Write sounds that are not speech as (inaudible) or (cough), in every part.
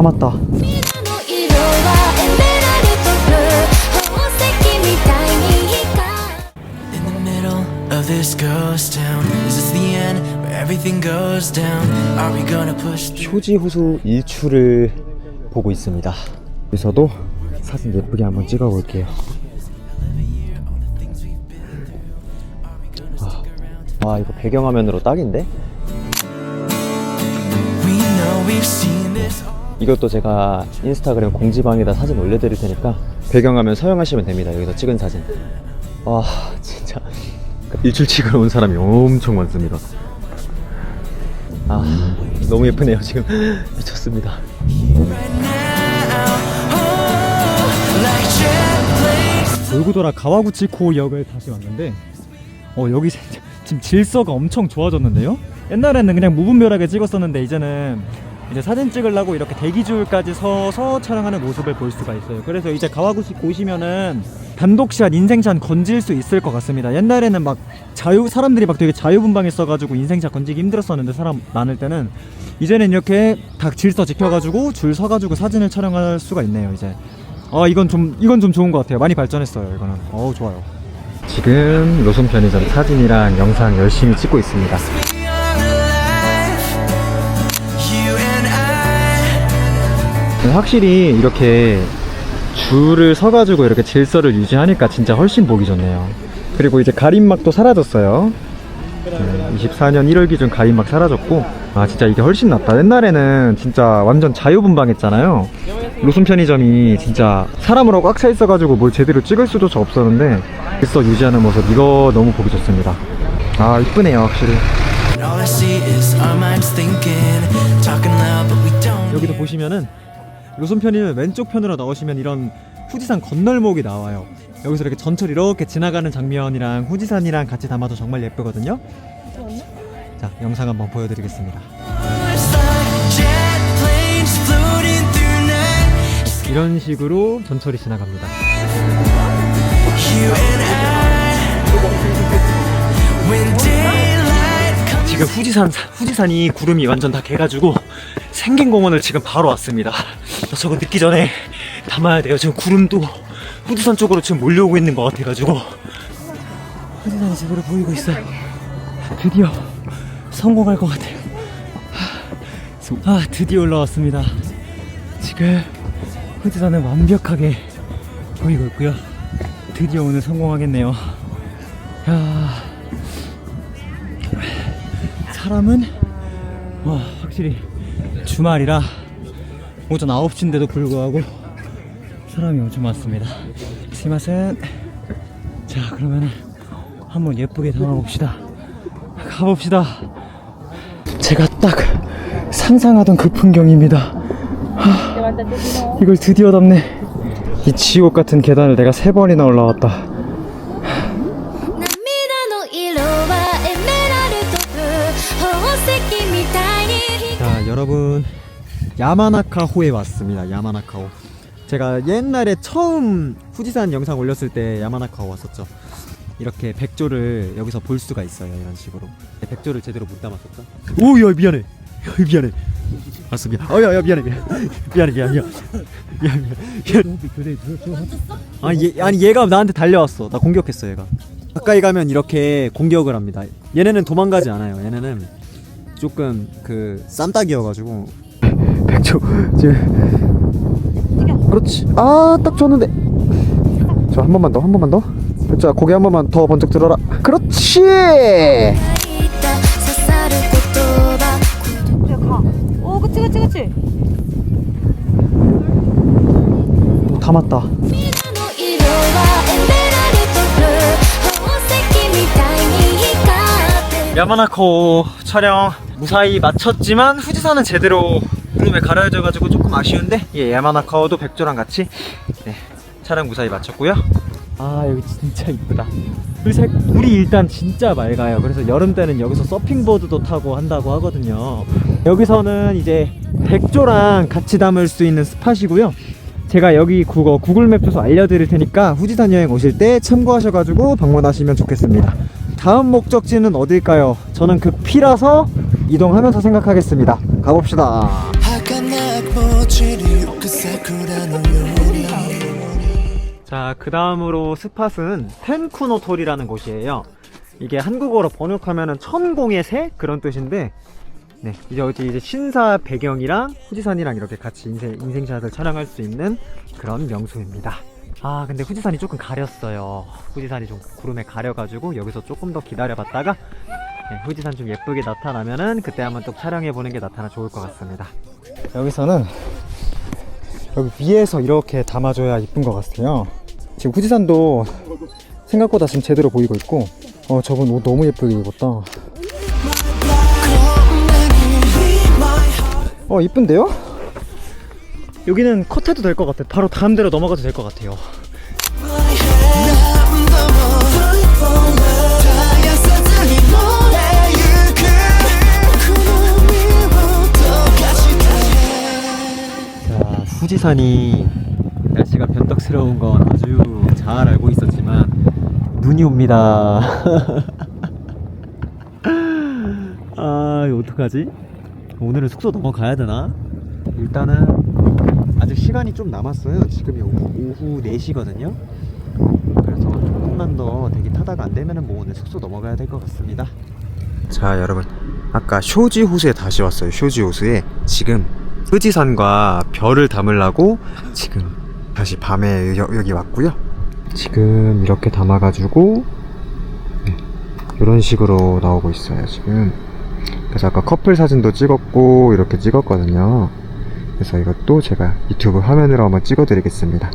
감았다. 휴지호수 일출을 보고 있습니다. 여기서도 사진 예쁘게 한번 찍어 볼게요. 아, 와 이거 배경화면으로 딱인데? 이것도 제가 인스타그램 공지방에다 사진 올려드릴 테니까 배경화면 사용하시면 됩니다. 여기서 찍은 사진. 와 진짜 일출 찍으러 온 사람이 엄청 많습니다. 아 너무 예쁘네요 지금 미쳤습니다. Like jet planes. 돌고도라 가와구치코 역을 다시 왔는데 어 여기 (laughs) 지금 질서가 엄청 좋아졌는데요? 옛날에는 그냥 무분별하게 찍었었는데 이제는 이제 사진 찍으려고 이렇게 대기줄까지 서서 촬영하는 모습을 볼 수가 있어요. 그래서 이제 가와구치코 오시면은 단독샷, 인생샷 건질 수 있을 것 같습니다. 옛날에는 막 자유 사람들이 막 되게 자유분방했어가지고 인생샷 건지기 힘들었었는데 사람 많을 때는 이제는 이렇게 다 질서 지켜가지고 줄 서가지고 사진을 촬영할 수가 있네요. 이제 아 이건 좀 이건 좀 좋은 것 같아요. 많이 발전했어요. 이거는 어우 좋아요. 지금 로손 편의점 사진이랑 영상 열심히 찍고 있습니다. 확실히 이렇게 줄을 서가지고 이렇게 질서를 유지하니까 진짜 훨씬 보기 좋네요. 그리고 이제 가림막도 사라졌어요. 24년 1월 기준 가림막 사라졌고, 아 진짜 이게 훨씬 낫다. 옛날에는 진짜 완전 자유분방했잖아요. 로손 편의점이 진짜 사람으로 꽉 차 있어가지고 뭘 제대로 찍을 수조차 없었는데 질서 유지하는 모습 이거 너무 보기 좋습니다. 아 이쁘네요 확실히. 여기도 보시면은 로손 편이면 왼쪽 편으로 나오시면 이런 후지산 건널목이 나와요. 여기서 이렇게 전철 이렇게 지나가는 장면이랑 후지산이랑 같이 담아도 정말 예쁘거든요. 자 영상 한번 보여드리겠습니다. 이런 식으로 전철이 지나갑니다. 지금 후지산 후지산이 구름이 완전 다 개가지고 생긴 공원을 지금 바로 왔습니다. 저 저거 늦기 전에 담아야 돼요. 지금 구름도 후지산 쪽으로 지금 몰려오고 있는 것 같아가지고 후지산이 제대로 보이고 있어요. 드디어 성공할 것 같아요. 아 드디어 올라왔습니다. 지금 후지산은 완벽하게 보이고 있고요. 드디어 오늘 성공하겠네요. 야. 사람은? 와 확실히 주말이라 오전 9시인데도 불구하고 사람이 엄청 많습니다. 스마센. 자 그러면은 한번 예쁘게 담아봅시다. 가봅시다. 제가 딱 상상하던 그 풍경입니다. 하, 이걸 드디어 담네. 이 지옥 같은 계단을 내가 세 번이나 올라왔다 여러분 야마나카호에 왔습니다. 야마나카호. 제가 옛날에 처음 후지산 영상 올렸을 때 야마나카호 왔었죠. 이렇게 백조를 여기서 볼 수가 있어요 이런 식으로. 백조를 제대로 못 담았었죠 오 야 미안해. 야, 미안해. 알았어 미안 어 야 야 미안해. 미안해 미안해 미안 미안 미안 미안 미안 아니 얘, 아니 얘가 나한테 달려왔어. 나 공격했어 얘가. 가까이 가면 이렇게 공격을 합니다. 얘네는 도망가지 않아요 얘네는 조금 그 쌈딱이어가지고. 저 지금 그렇지. 아 딱 좋는데. 저 한 번만 더 한 번만 더자 고개 한 번만 더 번쩍 들어라. 그렇지! 오 그치 그치 그치. 오, 다 맞다. 야마나코 촬영. 무사히 마쳤지만 후지산은 제대로 구름에 가려져가지고 조금 아쉬운데 예 야마나카오도 백조랑 같이 네, 촬영 무사히 마쳤고요. 아 여기 진짜 이쁘다. 물 색, 물이 일단 진짜 맑아요. 그래서 여름 때는 여기서 서핑보드도 타고 한다고 하거든요. 여기서는 이제 백조랑 같이 담을 수 있는 스팟이고요. 제가 여기 그거 구글맵 주소 알려드릴 테니까 후지산 여행 오실 때 참고하셔가지고 방문하시면 좋겠습니다 다음 목적지는 어딜까요? 저는 그 피라서 이동하면서 생각하겠습니다. 가봅시다. 자, 그 다음으로 스팟은 텐쿠노톨이라는 곳이에요. 이게 한국어로 번역하면 천공의 새 그런 뜻인데 네, 이제 어제 이제 신사 배경이랑 후지산이랑 이렇게 같이 인생 인생샷을 촬영할 수 있는 그런 명소입니다. 아, 근데 후지산이 조금 가렸어요. 후지산이 좀 구름에 가려가지고 여기서 조금 더 기다려봤다가, 네, 후지산 좀 예쁘게 나타나면은 그때 한번 또 촬영해보는 게 나타나 좋을 것 같습니다. 여기서는 여기 위에서 이렇게 담아줘야 이쁜 것 같아요. 지금 후지산도 생각보다 지금 제대로 보이고 있고, 어, 저분 옷 너무 예쁘게 입었다. 어, 이쁜데요? 여기는 컷해도 될 것 같아. 바로 다음 데로 넘어가도 될 것 같아요. 자, 후지산이 날씨가 변덕스러운 건 아주 잘 알고 있었지만 눈이 옵니다. (laughs) 아, 이거 어떡하지? 오늘은 숙소 넘어가야 되나? 일단은 아직 시간이 좀 남았어요. 지금이 오후, 오후 4시거든요. 그래서 조금만 더 대기 타다가 안 되면은 뭐 오늘 숙소 넘어가야 될 것 같습니다. 자, 여러분. 아까 쇼지 호수에 다시 왔어요. 쇼지 호수에. 지금 후지산과 별을 담으려고 지금 다시 밤에 여, 여기 왔고요. 지금 이렇게 담아가지고 네, 이런 식으로 나오고 있어요. 지금. 그래서 아까 커플 사진도 찍었고 이렇게 찍었거든요. 그래서 이것도 제가 유튜브 화면으로 한번 찍어드리겠습니다.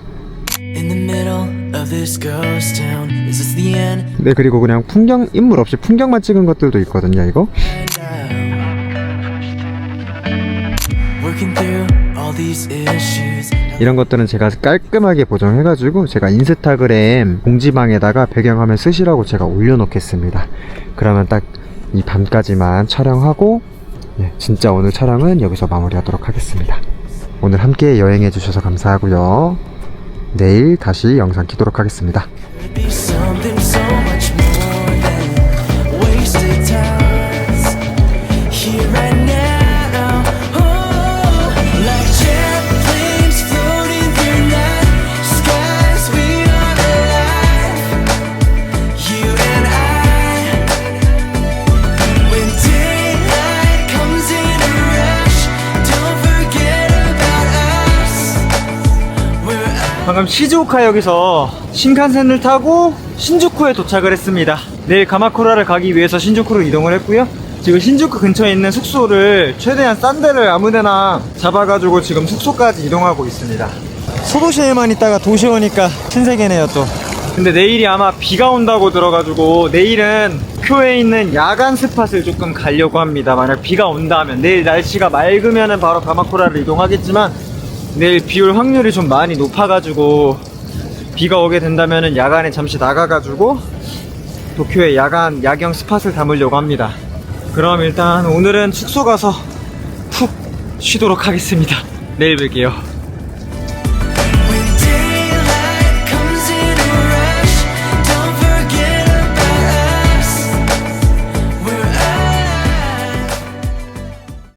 네, 그리고 그냥 풍경, 인물 없이 풍경만 찍은 것들도 있거든요, 이거. Issues 이런 것들은 제가 깔끔하게 보정해가지고 제가 인스타그램 공지방에다가 배경화면 쓰시라고 제가 올려놓겠습니다. 그러면 딱 이 밤까지만 촬영하고 예, 진짜 오늘 촬영은 여기서 마무리하도록 하겠습니다. 오늘 함께 여행해 주셔서 감사하고요. 내일 다시 영상 키도록 하겠습니다. 방금 시즈오카역에서 신칸센을 타고 신주쿠에 도착을 했습니다. 내일 가마쿠라를 가기 위해서 신주쿠로 이동을 했고요. 지금 신주쿠 근처에 있는 숙소를 최대한 싼 데를 아무데나 잡아가지고 지금 숙소까지 이동하고 있습니다. 소도시에만 있다가 도시 오니까 신세계네요 또. 근데 내일이 아마 비가 온다고 들어가지고 내일은 도쿄에 있는 야간 스팟을 조금 가려고 합니다. 만약 비가 온다면 내일 날씨가 맑으면은 바로 가마쿠라를 이동하겠지만 내일 비 올 확률이 좀 많이 높아가지고 비가 오게 된다면은 야간에 잠시 나가가지고 도쿄의 야간 야경 스팟을 담으려고 합니다. 그럼 일단 오늘은 숙소 가서 푹 쉬도록 하겠습니다. 내일 뵐게요.